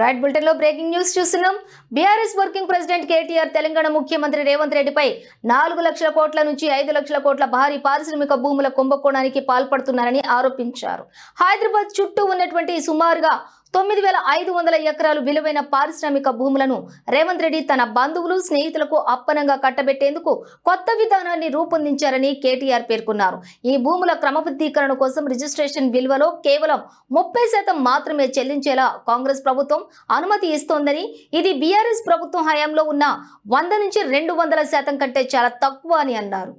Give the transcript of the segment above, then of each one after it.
Right బులెటిన్లో breaking news చూస్తున్నాం. BRS working president KTR Telangana ముఖ్యమంత్రి రేవంత్ రెడ్డిపై నాలుగు లక్షల కోట్ల నుంచి ఐదు లక్షల కోట్ల భారీ పారిశ్రామిక భూముల కుంభకోణానికి పాల్పడుతున్నారని ఆరోపించారు. హైదరాబాద్ చుట్టూ ఉన్నటువంటి సుమారుగా తొమ్మిది వేల ఐదు వందల ఎకరాలు విలువైన పారిశ్రామిక భూములను రేవంత్ రెడ్డి తన బంధువులు స్నేహితులకు అప్పనంగా కట్టబెట్టేందుకు కొత్త విధానాన్ని రూపొందించారని కేటీఆర్ పేర్కొన్నారు. ఈ భూముల క్రమబద్ధీకరణ కోసం రిజిస్ట్రేషన్ విలువలో కేవలం ముప్పై శాతం మాత్రమే చెల్లించేలా కాంగ్రెస్ ప్రభుత్వం అనుమతి ఇస్తోందని ఇది బీఆర్ఎస్ ప్రభుత్వం హయాంలో ఉన్న వంద నుంచి రెండు వందల శాతం కంటే చాలా తక్కువ అని అన్నారు.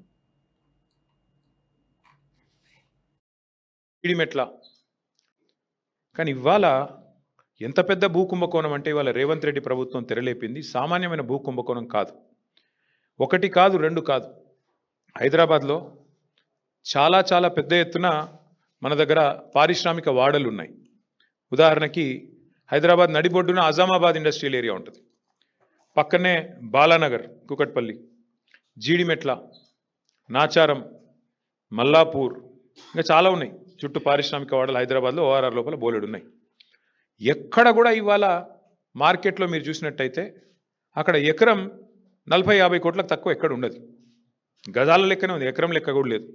కానీ ఇవాళ ఎంత పెద్ద భూ కుంభకోణం అంటే ఇవాళ రేవంత్ రెడ్డి ప్రభుత్వం తెరలేపింది సామాన్యమైన భూ కుంభకోణం కాదు. ఒకటి కాదు రెండు కాదు. హైదరాబాద్లో చాలా చాలా పెద్ద ఎత్తున మన దగ్గర పారిశ్రామిక వాడలు ఉన్నాయి. ఉదాహరణకి హైదరాబాద్ నడిబొడ్డున అజామాబాద్ ఇండస్ట్రియల్ ఏరియా ఉంటుంది. పక్కనే బాలానగర్ కుకట్పల్లి జీడిమెట్ల నాచారం మల్లాపూర్ ఇంకా చాలా ఉన్నాయి. చుట్టూ పారిశ్రామిక వాడలు హైదరాబాద్లో ఓఆర్ఆర్ లోపల బోలెడు ఉన్నాయి. ఎక్కడ కూడా ఇవాళ మార్కెట్లో మీరు చూసినట్టయితే అక్కడ ఎకరం నలభై యాభై కోట్లకు తక్కువ ఎక్కడ ఉండదు. గజాల లెక్కనే ఉంది. ఎకరం లెక్క కూడా లేదు.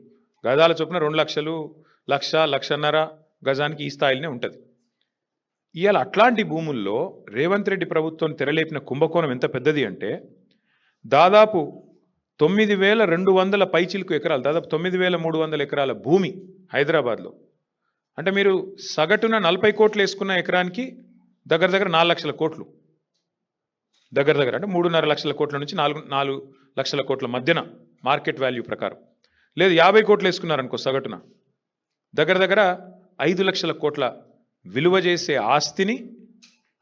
గజాల చొప్పున రెండు లక్షలు లక్ష లక్షన్నర గజానికి ఈ స్థాయిలోనే ఉంటుంది. ఇవాళ అట్లాంటి భూముల్లో రేవంత్ రెడ్డి ప్రభుత్వం తెరలేపిన కుంభకోణం ఎంత పెద్దది అంటే దాదాపు తొమ్మిది వేల రెండు వందల పైచిలకు ఎకరాలు దాదాపు తొమ్మిది వేల మూడు వందల ఎకరాల భూమి హైదరాబాద్లో. అంటే మీరు సగటున నలభై కోట్లు వేసుకున్న ఎకరానికి దగ్గర దగ్గర నాలుగు లక్షల కోట్లు. దగ్గర దగ్గర అంటే మూడున్నర లక్షల కోట్ల నుంచి నాలుగు నాలుగు లక్షల కోట్ల మధ్యన మార్కెట్ వాల్యూ ప్రకారం. లేదు యాభై కోట్లు వేసుకున్నారనుకో సగటున. దగ్గర దగ్గర ఐదు లక్షల కోట్ల విలువ చేసే ఆస్తిని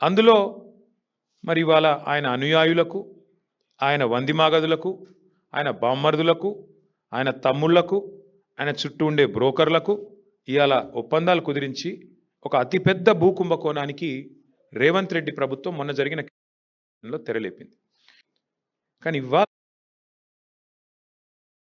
అందులో మరి ఇవాళ ఆయన అనుయాయులకు ఆయన వందిమాగదులకు ఆయన బామ్మర్దులకు ఆయన తమ్ముళ్ళకు ఆయన చుట్టూ ఉండే బ్రోకర్లకు ఇవాళ ఒప్పందాలు కుదిరించి ఒక అతిపెద్ద భూ కుంభకోణానికి రేవంత్ రెడ్డి ప్రభుత్వం మొన్న జరిగిన లో తెరలేపింది. కానీ ఇవాళ